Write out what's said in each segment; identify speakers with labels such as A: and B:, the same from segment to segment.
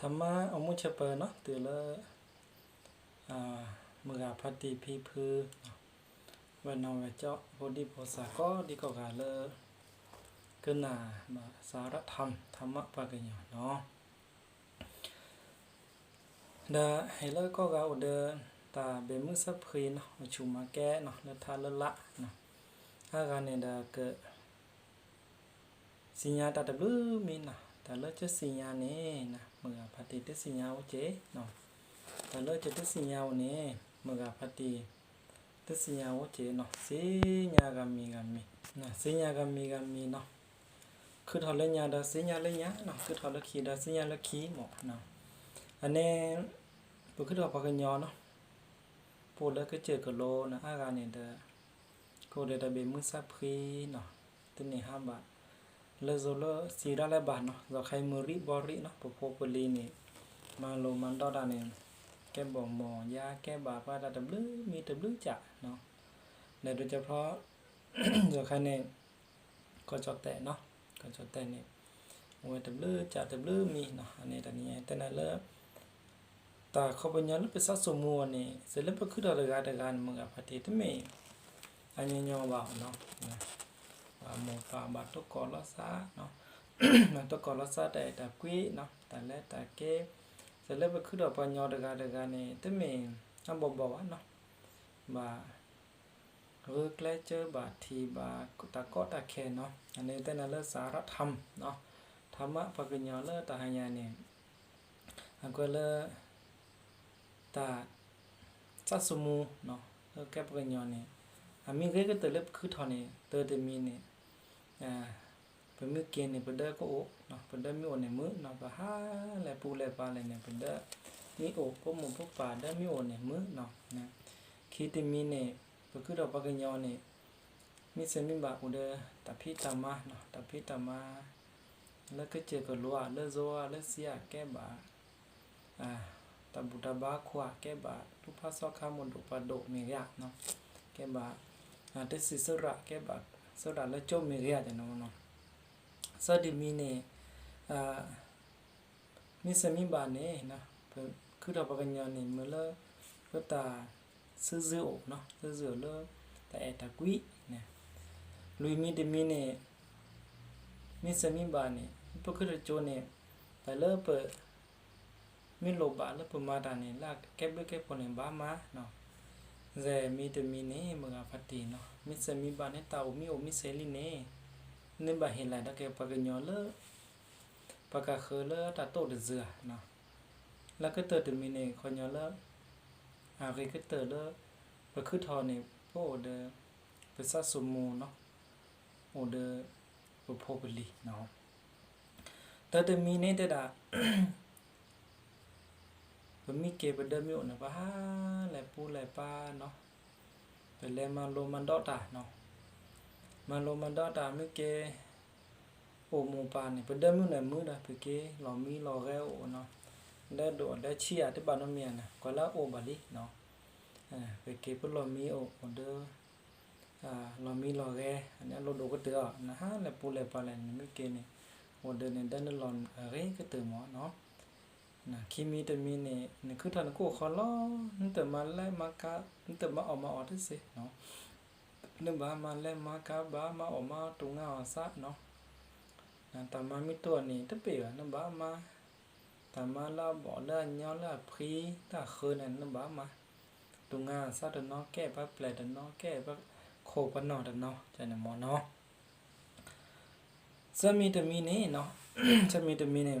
A: ธรรมะเอามุชเปอเนาะตือละอ่ามือกาพัตติพีพือวันนอเวเจาะโพธิโพสาก็ดีก็กาเลกึนามาสารธรรมธรรม แต่เลือจะสัญญาเนี่นะเมื่อปฏิทิสัญญาวเจ๊เนาะแต่เลือจะทิสัญญาวเนี่เมื่อปฏิทิสัญญาวเจ๊เนาะสัญญากรรมีกรรมีนะสัญญากรรมีกรรมีเนาะคือถอเลียญาดาสัญญาเลียญาเนาะคือถอเลขีดาสัญญาเลขีหมดเนาะอันนี้ปุ๊คือทอปากกันย้อนเนาะพูดแล้วก็เจอกับโลนะอาการเนี่ยเด้อโคเดตาเบมือซาพรีเนาะตัวนี้ห้าบาท เลโซเลสีดาเลบานเนาะเราใครมือริบอริเนาะพปโพปลีนี่มาลงมันดอดานเองแกบอกหมอยาแกบาปว่าดาดับลือมีดับลือจ่ะเนาะในโดยเฉพาะเราใครเนี่ยก็จอแตะเนาะก็จอแตะเนี่ยมวยดับลือจ่ะดับลือมีเนาะอันนี้ตอนนี้แต่นเลิกตาเขาไปย้อนไปซัตสมัวนี่เสร็จแล้วไปขึ้นอะไรกันอะไรกันมึงกับพรดเทศไม่อันนี้ยองเบาเนาะ อันนี้แต่นั่นแล้วสารธรรมเนาะธรรมะปะกัญญาเลตาหายาเนี่ยอันก็เลตาจัสมูเนาะเลแกปะกัญญาเนี่ยอามีเกก็เตเลบคือทอเนี่ยเตเตมี เนี่ยอ่าเป็นมือเกณฑ์เนี่ยเป็นเด้อก็โอเนาะเป็นเด้อมีโอเนี่ยมือเนาะปะฮาแลปูแลปลาอะไรเนี่ยเป็นเด้อมีโอพวกหมูพวกป่าเด้อมีโอเนี่ยมือเนาะนะคิดมีเนี่ยเป็นคือดอกปะกัญญาเนี่ยมีเสมิบาอุเดตาพิตามาเนาะตาพิตามาแล้วก็เจอกับลัวแล้วโซแล้วเสียแก้บาอ่าตะบุตะบาขวาแก้บาทุพาซอคามดุปะโดเมียกเนาะแก้บาอ่าเตสิสระแก้บา ဆိုတာလက်ချုပ်မိခဲ့ရတယ်နော်နော်စတိမီနေအာမိစမိဘာနေနော်ခုတော့ပကညာနေမလားဘတာစဇောနော်စဇောလောတဲ့အတကွိနေလူမီတမီနေမိစမိဘာနေပကရချိုနေတလပမီလိုဘာလပမာတာနေလကကဲဘကဲပေါ်နေဘာမနော် เจมีเดมีเน่มึงอาพัตีเนาะมิสมีบานให้ตาอมีอมิเซลิเน่เนี่อบาเห็นหลายตะเกียบปากยอเลยปากกาเคอเลยตาโตเดือเสือเนาะแล้วก็เตอร์เดมีเน่คนยอเลออาเรก็เตอร์เลอปะคือทอเนี่ยโปเดอเปซาสุโมเนาะโอเดอปโพบลีเนาะเตอร์เดมีเน่เตดา ก็มีเกบเดิมอยู่นะปะฮะไหลปูไหลปลาเนาะไปเลมาโลมันดอตาเนาะมาโลมันดอตามีเกโอหมูปลาเนี่ยเดิมอยู่ในมือดาไปเกหลอมีหลอแก้วเนาะได้โดดได้เชียที่บ้านน้อเมียนะก็แล้วโอบาลิเนาะไปเก็บหลอมีโอเดอหลอมีหลอแก้อันนี้เราดูก็เตือนะฮะไหลปูไหลปลาไหลไม่เกเนี่ยโอเดอร์เนี่ยได้หลอนเร่ก็เตือหมอเนาะ นะคิมีแต่มีเนี่ยนี่คือตอนกูขอล้อนั่นแต่มาไล่มากะนั่นแต่มาออกมาออกที่สิเนาะนึกบ้ามาไล่มากะบ้ามาออกมาตรงเงาซะเนาะนะแต่มามีตัวนี่ถ้าเปลี่ยนนึบ้ามาแต่มาเราบอกเล่นย้อนเล่นพรีถ้าคืนนั้นนึกบ้ามาตรงเงาซะแต่น้องแก้ปั๊แปลแต่น้องแก้ปั๊โคปันนอแต่น้องใจหนึ่งมอเนาะจะมีแต่มีเนี่ยเนาะจะมีแต่มีเนี่ย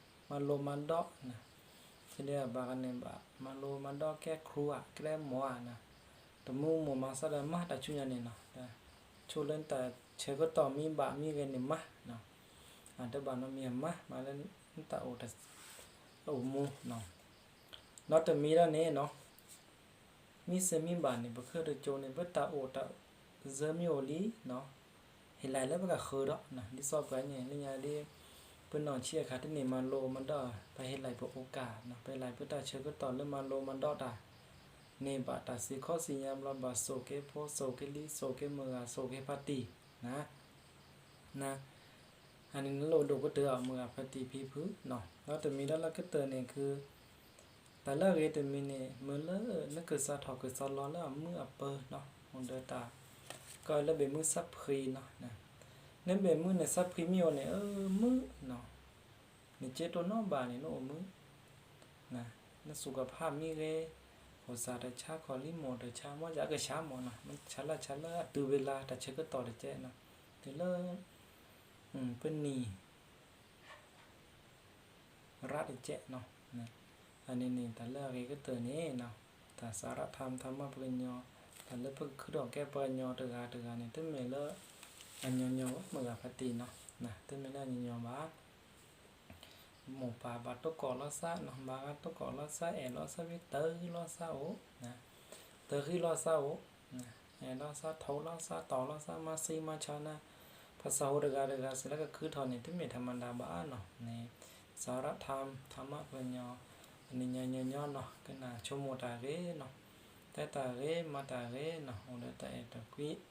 A: นเมียมมามาแล้วตาโอตาโอมูเนาะนอตมีแล้วเนี่ยเนาะมีเซมิบานนี่บ่คือโจนี่บ่ตาโอตาเซมิโอลีเนาะเฮลายแล้วบ่ก็คือดอกนะดิซอบกันเนี่ยนี่ยาดิเพื่อนนอนเชียค่ะที่นี่มาโลมันดอไปเห็นไหลพวกโอกาสนะไปไหลพุทธาเชื่อก็ต่อเรื่องมาโลมันดอดาเนบาตาสีข้อสียามลำบาโซเกโพโซเกลิโซเกเมือโซเกปาตินะนะอันนี้โลดูก็เตือเมือปาติพีพื้นหน่อยแล้วแต่มีแล้วก็เตือนเนี่ยคือแต่ละเรตมีเนี่ยเมื่อเลิกนักเกิดซาถอเกิดซาล้อแล้วเมื่อเปิดเนาะมองเดตาก็แล้วเป็นมื่อซับพรีเนาะนะ nên bề mưa này sắp khí miêu này ơ mưa nó này chết tôi nó bà này nó mưa nè nó sụp gặp ham mi ghê hồ sa đã cha có lý mò đã cha mò giá cái cha mò nè mình chả là chả là từ về là đã chơi cái tò để chơi nè thì là ừ bên nì ra để chơi nó nè anh nên nè ta là cái cái từ này nè ta sa ra tham tham mà bên nhau ta là bên cứ đỏ cái bên nhau từ gà từ gà này tới mày là เดี๋ยวเลยอืมเป็นนี่รัดเจ้เนาะนะอันนี้นี่แต่เลิกก็เตือนนี่เนาะแต่สาระธรรมธรรมะปริญญาแต่เลิกเพิ่งคือดอกแก้ปริญญาตัวกาตัวกานี่ตึ้งเมลเลยอันยองๆ